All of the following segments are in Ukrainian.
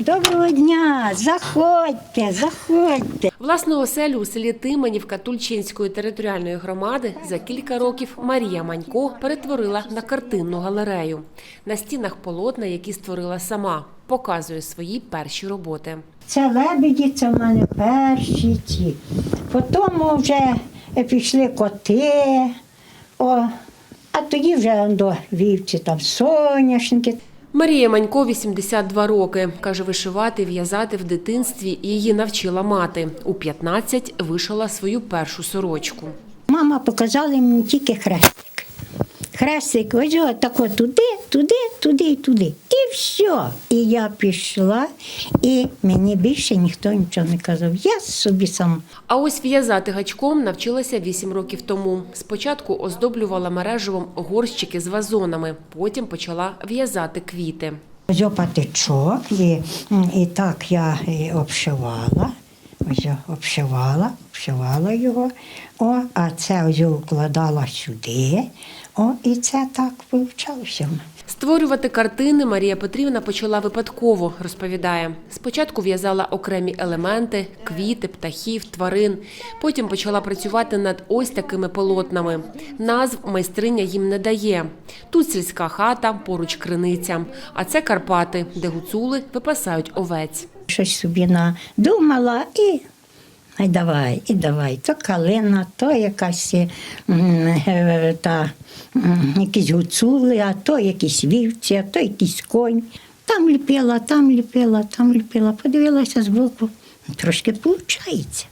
Доброго дня! Заходьте, заходьте. Власну оселю у селі Тименівка Тульчинської територіальної громади за кілька років Марія Манько перетворила на картинну галерею. На стінах полотна, які створила сама, показує свої перші роботи. Це лебеді, це в мене перші ці. Потім вже пішли коти. О, а тоді вже до вівці там соняшники. Марія Манько 82 роки. Каже, вишивати, в'язати в дитинстві її навчила мати. У 15 вишила свою першу сорочку. Мама показала мені тільки хрестик. Хрестик, ось о, туди, туди, туди і туди. І все. І я пішла, і мені більше ніхто нічого не казав. Я собі сам. А ось в'язати гачком навчилася 8 років тому. Спочатку оздоблювала мереживом горщики з вазонами, потім почала в'язати квіти. Ось патичок, і, і так я і обшивала. Ось обшивала, обшивала його. О, а це ось о вкладала сюди. О, і це так вивчалося. Створювати картини Марія Петрівна почала випадково, розповідає. Спочатку в'язала окремі елементи, квіти, птахів, тварин. Потім почала працювати над ось такими полотнами. Назв майстриня їм не дає. Тут сільська хата, поруч криниця. А це Карпати, де гуцули випасають овець. Щось собі надумала і. Ай давай, і давай. То калина, то якась е, та, якісь гуцули, а то якісь вівці, а то якийсь конь. Там ліпила, там ліпила, там ліпила. Подивилася збоку. Трошки виходить.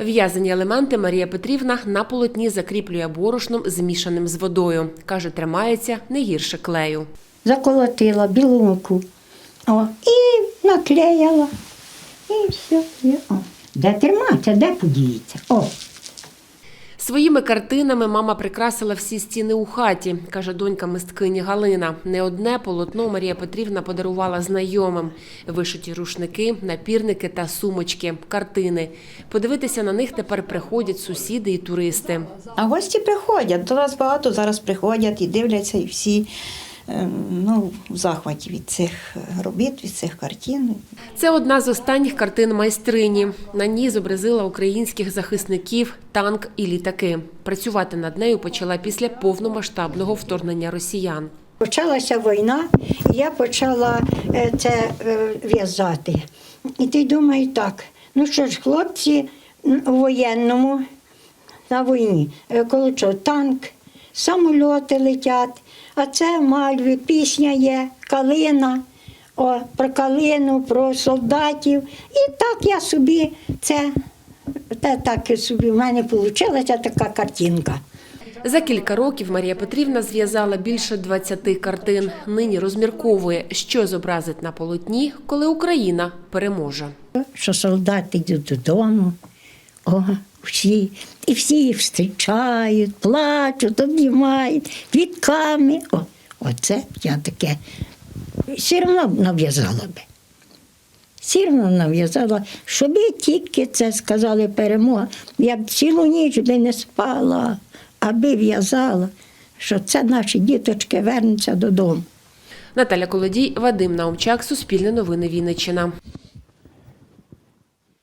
В'язані елементи Марія Петрівна на полотні закріплює борошном, змішаним з водою. Каже, тримається не гірше клею. Заколотила білу муку. О, і наклеїла. І все. І, о. Де тримати, де подіється? О, Своїми картинами мама прикрасила всі стіни у хаті, каже донька мисткині Галина. Не одне полотно Марія Петрівна подарувала знайомим. Вишиті рушники, напірники та сумочки, картини. Подивитися на них тепер приходять сусіди і туристи. А гості приходять. До нас багато зараз приходять і дивляться, і всі ну, в захваті від цих робіт, від цих картин. Це одна з останніх картин майстрині. На ній зобразила українських захисників, танк і літаки. Працювати над нею почала після повномасштабного вторгнення росіян. Почалася війна, і я почала е, це е, в'язати. І ти думаєш так, ну що ж, хлопці у воєнному на війні, е, коли що, танк, самольоти летять, а це в Мальві пісня є, калина, о, про калину, про солдатів. І так я собі це, це так собі в мене вийшла така картинка. За кілька років Марія Петрівна зв'язала більше 20 картин. Нині розмірковує, що зобразить на полотні, коли Україна переможе. що солдати йдуть додому, о, всі, і всі їх зустрічають, плачуть, обнімають квітками. О, оце я таке все одно нав'язала би. Все одно нав'язала, щоб тільки це сказали перемога. Я б цілу ніч би не спала, аби в'язала, що це наші діточки вернуться додому. Наталя Колодій, Вадим Наумчак, Суспільне новини Вінниччина.